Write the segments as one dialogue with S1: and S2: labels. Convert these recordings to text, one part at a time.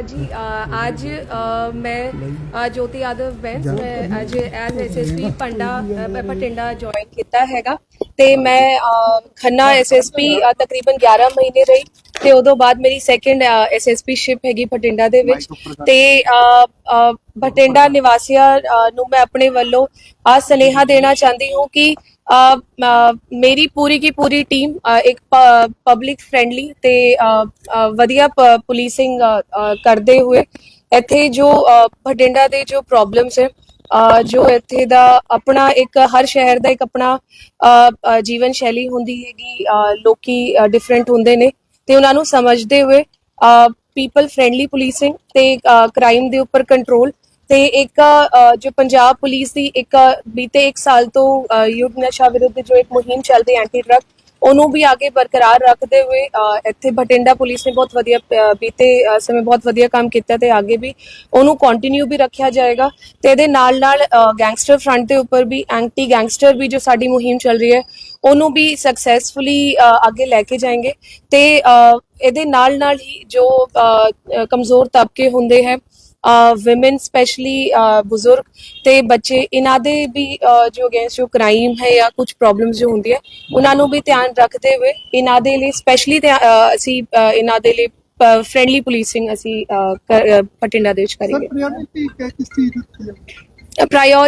S1: जी अ, आज अ, मैं अ, ज्योति यादव ਬੈਂਸ ਮੈਂ ਅੱਜ ਐਜ਼ ਐਸਐਸਪੀ ਪੰਡਾ ਅ, ਪਟਿੰਡਾ ਜੁਆਇਨ ਕੀਤਾ ਹੈਗਾ ਤੇ ਮੈਂ ਅ, ਖੰਨਾ ਐਸਐਸਪੀ ਤਕਰੀਬਨ 11 ਮਹੀਨੇ ਰਹੀ ਤੇ ਉਦੋਂ ਬਾਅਦ ਮੇਰੀ ਸੈਕੰਡ ਐਸਐਸਪੀ ਸ਼ਿਪ ਹੈਗੀ ਪਟਿੰਡਾ ਦੇ ਵਿੱਚ ਤੇ ਅ, ਅ, ਬਠਿੰਡਾ ਨਿਵਾਸੀਆਂ ਅ, ਨੂੰ ਮੈਂ ਆਪਣੇ ਵੱਲੋਂ ਆ ਸੁਨੇਹਾ ਦੇਣਾ ਚਾਹੁੰਦੀ ਹੂੰ ਕਿ ਅ, ਅ, ਮੇਰੀ ਪੂਰੀ ਕੀ ਪੂਰੀ ਟੀਮ ਇੱਕ ਪਬਲਿਕ ਫ੍ਰੈਂਡਲੀ ਤੇ ਅ, ਅ, ਵਧੀਆ ਪੁਲਿਸਿੰਗ ਕਰਦੇ ਹੋਏ ਇੱਥੇ ਜੋ ਅ, ਬਠਿੰਡਾ ਦੇ ਜੋ ਪ੍ਰੋਬਲਮਸ ਹੈ ਜੋ ਇੱਥੇ ਦਾ ਆਪਣਾ ਇੱਕ ਹਰ ਸ਼ਹਿਰ ਦਾ ਇੱਕ ਆਪਣਾ ਜੀਵਨ ਸ਼ੈਲੀ ਹੁੰਦੀ ਹੈਗੀ ਅ, ਲੋਕੀ ਡਿਫਰੈਂਟ ਹੁੰਦੇ ਨੇ ਤੇ ਉਹਨਾਂ ਨੂੰ ਸਮਝਦੇ ਹੋਏ ਪੀਪਲ ਫ੍ਰੈਂਡਲੀ ਪੁਲਿਸਿੰਗ ਤੇ ਕ੍ਰਾਈਮ ਦੇ ਉੱਪਰ ਕੰਟਰੋਲ ਤੇ ਇੱਕ ਜੋ ਪੰਜਾਬ ਪੁਲਿਸ ਦੀ ਇੱਕ ਬੀਤੇ 1 ਸਾਲ ਤੋਂ ਅ, ਯੁੱਧ ਨਸ਼ਾ ਵਿਰੁੱਧ ਜੋ ਇੱਕ ਮੁਹਿੰਮ ਚੱਲਦੀ ਐਂਟੀ ਡਰਗ ਉਹਨੂੰ ਵੀ ਅੱਗੇ ਬਰਕਰਾਰ ਰੱਖਦੇ ਹੋਏ ਇੱਥੇ ਬਠਿੰਡਾ ਪੁਲਿਸ ਨੇ ਬਹੁਤ ਵਧੀਆ ਬੀਤੇ ਸਮੇਂ ਬਹੁਤ ਵਧੀਆ ਕੰਮ ਕੀਤਾ ਤੇ ਅੱਗੇ ਵੀ ਉਹਨੂੰ ਕੰਟੀਨਿਊ ਵੀ ਰੱਖਿਆ ਜਾਏਗਾ ਤੇ ਇਹਦੇ ਨਾਲ ਨਾਲ ਗੈਂਗਸਟਰ ਫਰੰਟ ਦੇ ਉੱਪਰ ਵੀ ਐਂਟੀ ਗੈਂਗਸਟਰ ਵੀ ਜੋ ਸਾਡੀ ਮੁਹਿੰਮ ਚੱਲ ਰਹੀ ਹੈ ਉਹਨੂੰ ਵੀ ਸਕਸੈਸਫੁਲੀ ਅੱਗੇ ਲੈ ਕੇ ਜਾਏਗੇ ਤੇ ਇਹਦੇ ਨਾਲ ਨਾਲ ਹੀ ਜੋ ਕਮਜ਼ੋਰ ਤਬਕੇ ਹੁੰਦੇ ਹੈ ਵੁਮਨ ਸਪੈਸ਼ਲੀ ਬਜ਼ੁਰਗ ਤੇ ਬੱਚੇ ਇਹਨਾਂ ਦੇ ਵੀ ਜੋ ਅਗੇਂਸਟ ਜੋ ਕ੍ਰਾਈਮ ਹੈ ਜਾਂ ਕੁਝ ਪ੍ਰੋਬਲਮਸ ਜੋ ਹੁੰਦੀ ਹੈ ਉਹਨਾਂ ਨੂੰ ਵੀ ਧਿਆਨ ਰੱਖਦੇ ਹੋਏ ਇਹਨਾਂ ਦੇ ਲਈ ਸਪੈਸ਼ਲੀ ਅਸੀਂ ਇਹਨਾਂ ਦੇ ਲਈ ਫਰੈਂਡਲੀ ਪੁਲਿਸਿੰਗ ਅਸੀਂ ਪਟਿੰਡਾ ਦੇ ਵਿੱਚ
S2: ਕਰੀਏ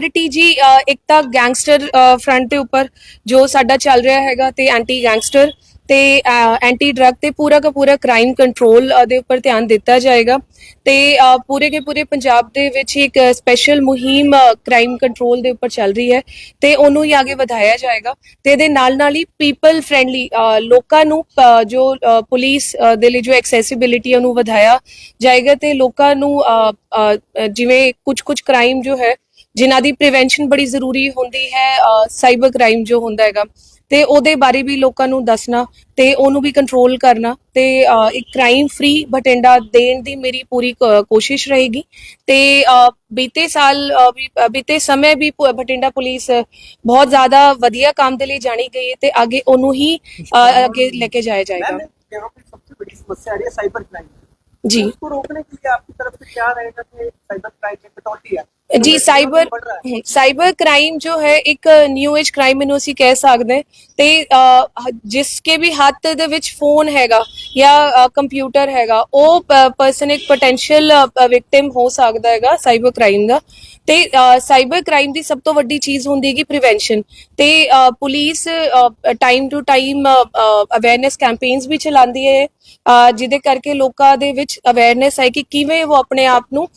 S2: ਕਿਸ
S1: ਜੀ ਇੱਕ ਤਾਂ ਗੈਂਗਸਟਰ ਫਰੰਟ ਦੇ ਉੱਪਰ ਜੋ ਸਾਡਾ ਚੱਲ ਰਿਹਾ ਹੈਗਾ ਤੇ ਐਂਟੀ ਗੈਂਗਸਟਰ ਤੇ ਐਂਟੀ ਡਰੱਗ ਤੇ ਪੂਰਾ ਦਾ ਪੂਰਾ ਕ੍ਰਾਈਮ ਕੰਟਰੋਲ ਦੇ ਉੱਪਰ ਧਿਆਨ ਦਿੱਤਾ ਜਾਏਗਾ। ਤੇ ਪੂਰੇ ਕੇ ਪੂਰੇ ਪੰਜਾਬ ਦੇ ਵਿੱਚ ਇੱਕ ਸਪੈਸ਼ਲ ਮੁਹਿੰਮ ਕ੍ਰਾਈਮ ਕੰਟਰੋਲ ਦੇ ਉੱਪਰ ਚੱਲ ਰਹੀ ਹੈ ਤੇ ਉਹਨੂੰ ਹੀ ਅੱਗੇ ਵਧਾਇਆ ਜਾਏਗਾ ਤੇ ਇਹਦੇ ਨਾਲ ਨਾਲ ਹੀ ਪੀਪਲ ਫ੍ਰੈਂਡਲੀ ਲੋਕਾਂ ਨੂੰ ਜੋ ਪੁਲਿਸ ਦੇ ਲਈ ਜੋ ਐਕਸੈਸਿਬਿਲਿਟੀ ਉਹਨੂੰ ਵਧਾਇਆ ਜਾਏਗਾ ਤੇ ਲੋਕਾਂ ਨੂੰ ਜਿਵੇਂ ਕੁਝ ਕੁਝ ਕ੍ਰਾਈਮ ਜੋ ਹੈ, ਜਿਨ੍ਹਾਂ ਦੀ ਪ੍ਰੀਵੈਂਸ਼ਨ ਬੜੀ ਜ਼ਰੂਰੀ ਹੁੰਦੀ ਹੈ ਸਾਈਬਰ ਕ੍ਰਾਈਮ ਜੋ ਹੁੰਦਾ ਹੈਗਾ। ਤੇ ਉਹਦੇ ਬਾਰੇ ਵੀ ਲੋਕਾਂ ਨੂੰ ਦੱਸਣਾ ਤੇ ਉਹਨੂੰ ਵੀ ਕੰਟਰੋਲ ਕਰਨਾ ਤੇ ਅ, ਇੱਕ ਕ੍ਰਾਈਮ ਫ੍ਰੀ ਬਠਿੰਡਾ ਦੇਣ ਦੀ ਮੇਰੀ ਪੂਰੀ ਕ- ਕੋਸ਼ਿਸ਼ ਰਹੇਗੀ ਤੇ ਅ, ਬੀਤੇ ਸਾਲ ਅ, ਵੀ- ਅ, ਬੀਤੇ ਸਮੇਂ ਵੀ ਪ- ਬਠਿੰਡਾ ਪੁਲਿਸ ਬਹੁਤ ਜ਼ਿਆਦਾ ਵਧੀਆ ਕੰਮ ਦੇ ਲਈ ਜਾਣੀ ਗਈ ਹੈ ਤੇ ਅੱਗੇ ਉਹਨੂੰ ਹੀ ਅ, ਅੱਗੇ ਲੈ ਕੇ ਜਾਇਆ ਜਾਏਗਾ
S3: मैम यहाँ पे सबसे बड़ी समस्या आ रही है साइबर क्राइम
S1: जी
S3: उसको रोकने के लिए आपकी तरफ से क्या रहेगा कि साइबर क्राइम में कटौती है
S1: ਜੀ ਸਾਈਬਰ ਸਾਈਬਰ ਕ੍ਰਾਈਮ ਜੋ ਹੈ ਇੱਕ ਨਿਊ ਏਜ ਕ੍ਰਾਈਮ ਨੂੰ ਅਸੀਂ ਕਹਿ ਸਕਦੇ ਤੇ ਜਿਸ ਕੇ ਵੀ ਹੱਥ ਦੇ ਵਿੱਚ ਫੋਨ ਹੈਗਾ ਜਾਂ ਕੰਪਿਊਟਰ ਹੈਗਾ ਉਹ ਪਰਸਨ ਇੱਕ ਪੋਟੈਂਸ਼ੀਅਲ ਵਿਕਟਿਮ ਹੋ ਸਕਦਾ ਹੈਗਾ ਸਾਈਬਰ ਕ੍ਰਾਈਮ ਦਾ ਤੇ ਸਾਈਬਰ ਕ੍ਰਾਈਮ ਦੀ ਸਭ ਤੋਂ ਵੱਡੀ ਚੀਜ਼ ਹੁੰਦੀ ਹੈਗੀ ਪ੍ਰੀਵੈਂਸ਼ਨ ਤੇ ਅ, police time to time awareness campaigns ਵੀ ਚਲਾਉਂਦੀ ਹੈ ਅ, ਜਿਹਦੇ ਕਰਕੇ ਲੋਕਾਂ ਦੇ ਵਿੱਚ ਅਵੇਅਰਨੈਸ ਹੈ ਕਿ ਕਿਵੇਂ ਉਹ ਆਪਣੇ ਆਪ ਨੂੰ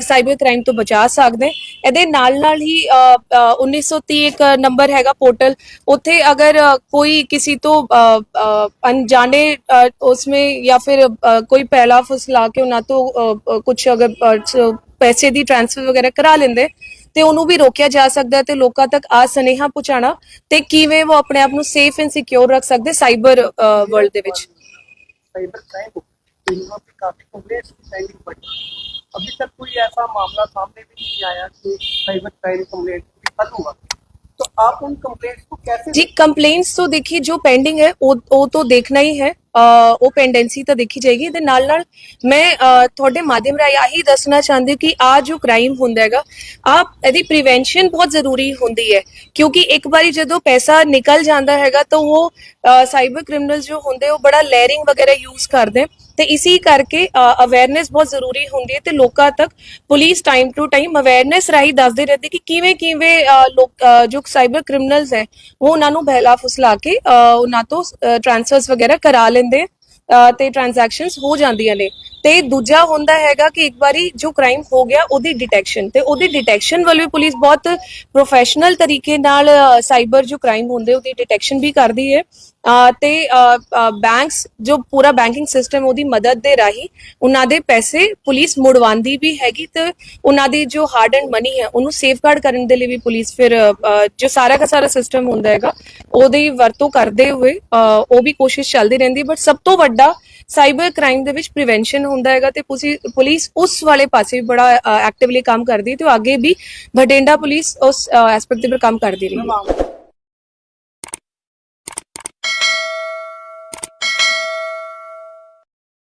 S1: ਸਾਈਬਰ ਕ੍ਰਾਈਮ ਤੋਂ ਬਚਾ ਸਕਦੇ ਇਹਦੇ ਨਾਲ ਨਾਲ ਹੀ ਅ, ਅ, 1930 ਇੱਕ ਨੰਬਰ ਹੈਗਾ ਪੋਰਟਲ ਉੱਥੇ ਅਗਰ ਅ, ਕੋਈ किसी तो अ, अ, अनजाने अ, उसमें या फिर अ, कोई पहला फुसला के ना तो अ, अ, कुछ अगर अ, च- ਪੈਸੇ ਦੀ ਟ੍ਰਾਂਸਫਰ ਵਗੈਰਾ ਕਰਾ ਲੈਂਦੇ ਤੇ ਉਹਨੂੰ ਵੀ ਰੋਕਿਆ ਜਾ ਸਕਦਾ ਹੈ ਤੇ ਲੋਕਾਂ ਤੱਕ ਆ ਸੁਨੇਹਾ ਪਹੁੰਚਾਣਾ ਤੇ ਕਿਵੇਂ ਉਹ ਆਪਣੇ ਆਪ ਨੂੰ ਸੇਫ ਐਂਡ ਸਿਕਿਉਰ ਰੱਖ ਸਕਦੇ ਸਾਈਬਰ ਵਰਲਡ ਦੇ ਵਿੱਚ
S3: साइबर क्राइम को यहाँ पे काफी कंप्लेंट्स की पेंडिंग पड़ी अभी तक कोई ऐसा मामला सामने भी नहीं आया कि साइबर क्राइम कंप्लेंट हल हुआ तो आप उन कंप्लेंट्स को कैसे
S1: जी ਕੰਪਲੇਂਟਸ ਤੋਂ ਦੇਖੀ ਜੋ ਪੈਂਡਿੰਗ ਹੈ ਉਹ ਉਹ ਤੋਂ ਦੇਖਣਾ ਹੀ ਹੈ ਅ, ਉਹ ਪੈਂਡੈਂਸੀ ਤਾਂ ਦੇਖੀ ਜਾਏਗੀ ਤੇ ਨਾਲ ਨਾਲ ਮੈਂ ਅ, ਤੁਹਾਡੇ ਮਾਧਿਅਮ ਰਾਹੀਂ ਆਹੀ ਦੱਸਣਾ ਚਾਹੁੰਦੀ ਹਾਂ ਕਿ ਆ ਜੋ ਕ੍ਰਾਈਮ ਹੁੰਦਾ ਹੈਗਾ ਆ ਇਹਦੀ ਪ੍ਰੀਵੈਂਸ਼ਨ ਬਹੁਤ ਜ਼ਰੂਰੀ ਹੁੰਦੀ ਹੈ ਕਿਉਂਕਿ ਇੱਕ ਵਾਰੀ ਜਦੋਂ ਪੈਸਾ ਨਿਕਲ ਜਾਂਦਾ ਹੈਗਾ ਤਾਂ ਉਹ ਸਾਈਬਰ ਕ੍ਰਿਮੀਨਲਸ ਜੋ ਹੁੰਦੇ ਉਹ ਬੜਾ ਲੇਅਰਿੰਗ ਵਗੈਰਾ ਯੂਜ਼ ਕਰਦੇ ਤੇ ਇਸੀ ਕਰਕੇ ਅਵੇਅਰਨੈਸ ਬਹੁਤ ਜ਼ਰੂਰੀ ਹੁੰਦੀ ਹੈ ਤੇ ਲੋਕਾਂ ਤੱਕ police time to time awareness ਰਾਹੀਂ ਦੱਸਦੇ ਰਹਿੰਦੇ ਕਿ ਕਿਵੇਂ ਕਿਵੇਂ ਲੋਕ ਜੋ ਸਾਈਬਰ ਕ੍ਰਿਮੀਨਲਸ ਹੈ ਉਹ ਉਹਨਾਂ ਨੂੰ ਬਹਿਲਾ ਫੁਸਲਾ ਕੇ ਉਹਨਾਂ ਤੋਂ ਟ੍ਰਾਂਸਫਰਸ ਵਗੈਰਾ ਕਰਾ ਲੈਂਦੇ ਅ, ਤੇ ਟ੍ਰਾਂਜੈਕਸ਼ਨਸ ਹੋ ਜਾਂਦੀਆਂ ਨੇ। ਤੇ ਦੂਜਾ ਹੁੰਦਾ ਹੈਗਾ ਕਿ ਇੱਕ ਵਾਰੀ ਜੋ ਕ੍ਰਾਈਮ ਹੋ ਗਿਆ ਉਹਦੀ ਡਿਟੈਕਸ਼ਨ ਤੇ ਉਹਦੀ ਡਿਟੈਕਸ਼ਨ ਵੱਲ ਵੀ ਪੁਲਿਸ ਬਹੁਤ ਪ੍ਰੋਫੈਸ਼ਨਲ ਤਰੀਕੇ ਨਾਲ ਸਾਈਬਰ ਜੋ ਕ੍ਰਾਈਮ ਹੁੰਦੇ ਉਹਦੀ ਡਿਟੈਕਸ਼ਨ ਵੀ ਕਰਦੀ ਹੈ। ਅ, ਤੇ ਬੈਂਕਸ ਜੋ ਪੂਰਾ ਬੈਂਕਿੰਗ ਸਿਸਟਮ ਉਹਦੀ ਮਦਦ ਦੇ ਰਾਹੀਂ ਉਹਨਾਂ ਦੇ ਪੈਸੇ ਪੁਲਿਸ ਮੁੜਵਾਉਂਦੀ ਵੀ ਹੈਗੀ ਤੇ ਉਹਨਾਂ ਦੀ ਜੋ ਹਾਰਡ ਐਂਡ ਮਨੀ ਹੈ ਉਹਨੂੰ ਸੇਫਗਾਰਡ ਕਰਨ ਦੇ ਲਈ ਵੀ ਪੁਲਿਸ ਫਿਰ ਜੋ ਸਾਰਾ ਦਾ ਸਾਰਾ ਸਿਸਟਮ ਹੁੰਦਾ ਹੈਗਾ ਉਹਦੀ ਵਰਤੋਂ ਕਰਦੇ ਹੋਏ ਉਹ ਵੀ ਕੋਸ਼ਿਸ਼ ਚੱਲਦੀ ਰਹਿੰਦੀ ਬਟ ਸਭ ਤੋਂ ਵੱਡਾ ਸਾਈਬਰ ਕ੍ਰਾਈਮ ਦੇ ਵਿੱਚ ਪ੍ਰੀਵੈਂਸ਼ਨ ਹੁੰਦਾ ਹੈਗਾ ਤੇ ਪੁਲਿਸ ਉਸ ਵਾਲੇ ਪਾਸੇ ਵੀ ਬੜਾ ਐਕਟਿਵਲੀ ਕੰਮ ਕਰਦੀ ਤੇ ਉਹ ਅੱਗੇ ਵੀ ਬਠਿੰਡਾ ਪੁਲਿਸ ਉਸ ਐਸਪੈਕਟ ਦੇ ਉੱਪਰ ਕੰਮ ਕਰਦੀ ਰਹੀ ਹੈ।